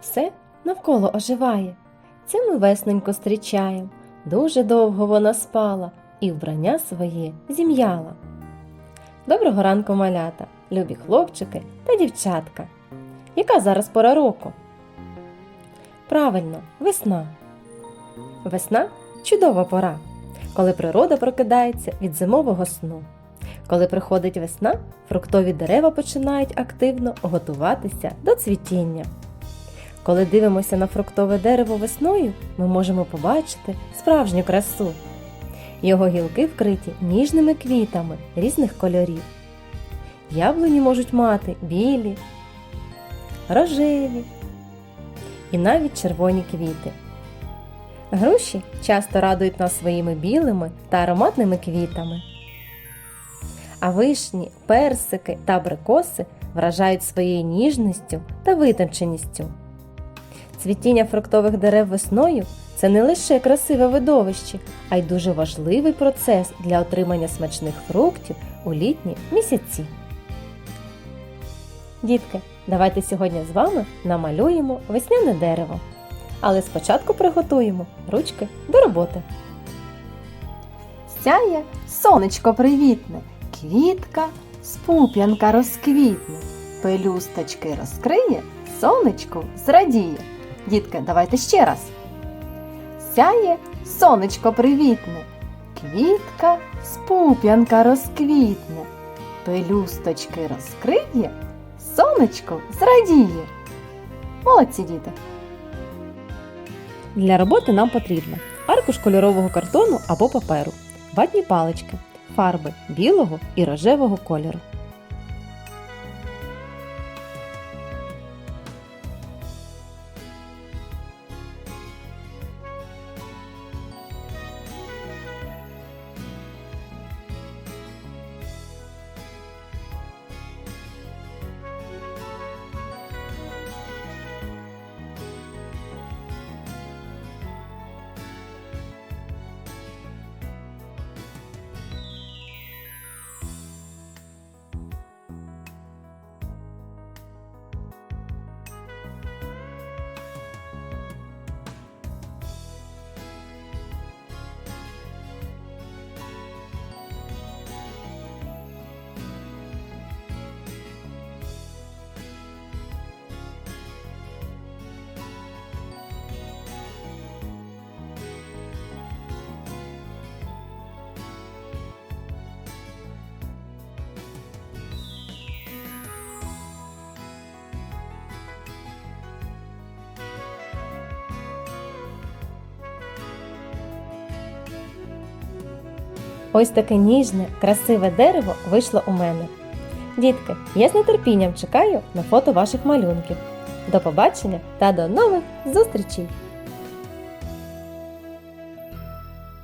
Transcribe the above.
Все навколо оживає. Це ми весненько зустрічаємо. Дуже довго вона спала і вбрання своє зім'яла. Доброго ранку, малята, любі хлопчики та дівчатка. Яка зараз пора року? Правильно, весна. Весна чудова пора, коли природа прокидається від зимового сну. Коли приходить весна, фруктові дерева починають активно готуватися до цвітіння. Коли дивимося на фруктове дерево весною, ми можемо побачити справжню красу. Його гілки вкриті ніжними квітами різних кольорів. Яблуні можуть мати білі, рожеві і навіть червоні квіти. Груші часто радують нас своїми білими та ароматними квітами. А вишні, персики та абрикоси вражають своєю ніжністю та витонченістю. Цвітіння фруктових дерев весною це не лише красиве видовище, а й дуже важливий процес для отримання смачних фруктів у літні місяці. Дітки, давайте сьогодні з вами намалюємо весняне дерево. Але спочатку приготуємо ручки до роботи. Сяє сонечко привітне, квітка з пуп'янка розквітне, пелюсточки розкриє, сонечко зрадіє. Дітки, давайте ще раз. Сяє сонечко привітне, квітка з пуп'янка розквітне, пелюсточки розкриє, сонечко зрадіє. Молодці діти! Для роботи нам потрібно аркуш кольорового картону або паперу, ватні палички, фарби білого і рожевого кольору. Ось таке ніжне, красиве дерево вийшло у мене. Дітки, я з нетерпінням чекаю на фото ваших малюнків. До побачення та до нових зустрічей!